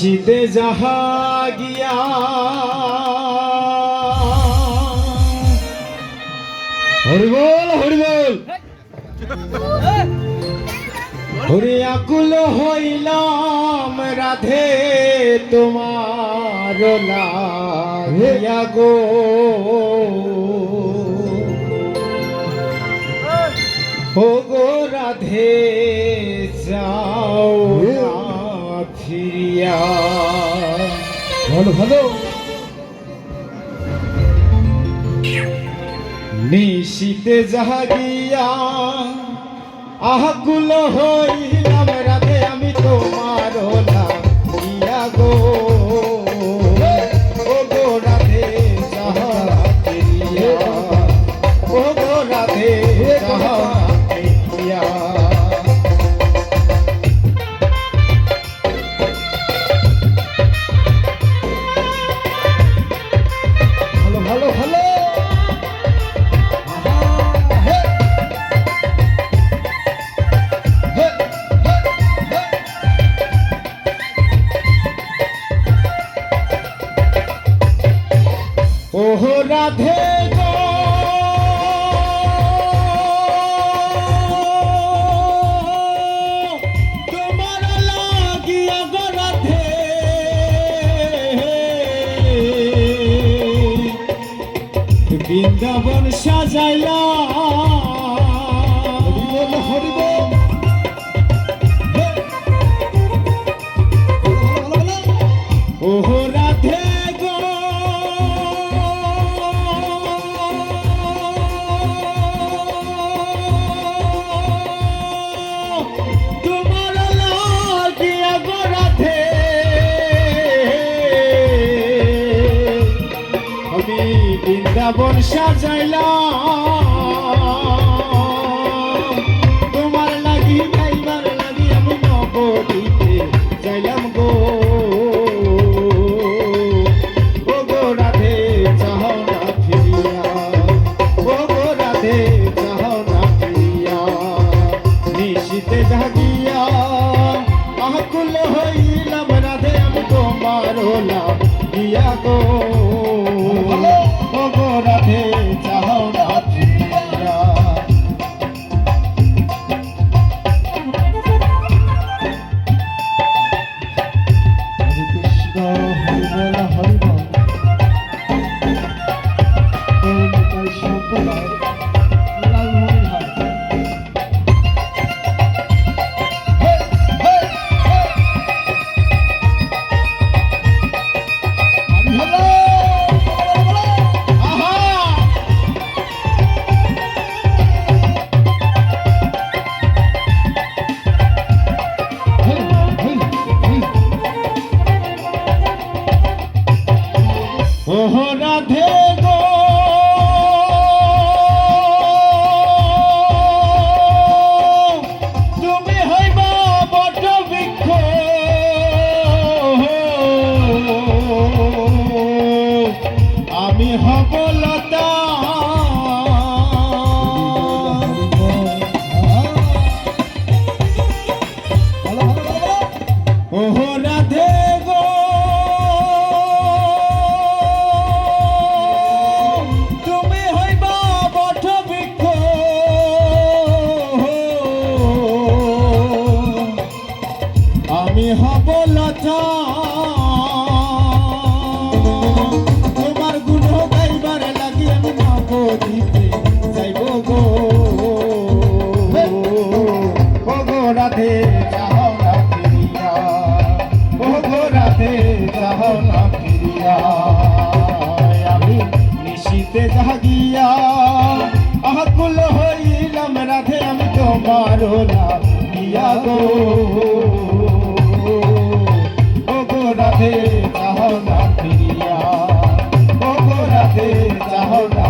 শীতে যাহা গিয়া হরিবল হরিবল। হরি আকুল হইলাম, রাধে তোমার লাগিয়া গো। ও গো রাধে, যাও। ফিরিয়া। ভালো ভালো। নিশীতে জাগিয়া আকুল হইলাম রাধে আমি তোমার ভালো ভালো। ওহ রাধে বৃন্দাবন সাজাইলা হরিবল হরিবল। বৃন্দাবন সাজাইলাম। তোমার লাগি, ভাইবার লাগি, আমি নবদ্বীপে যাইলাম গো। জাগিয়া, আকুল হইলাম রাধে, আমি তোমার হলাম দিয়া গো। রাধে আমি হব লতা। তোমার গুণ গাইবার লাগি আমি নবদ্বীপে যাইব গো। রাধে আমি নিশীতে জাগিয়া আকুল হইলাম রাধে, আমি তোমার গো। রাধে চাহ না ফিরিয়া রাধে চাহ না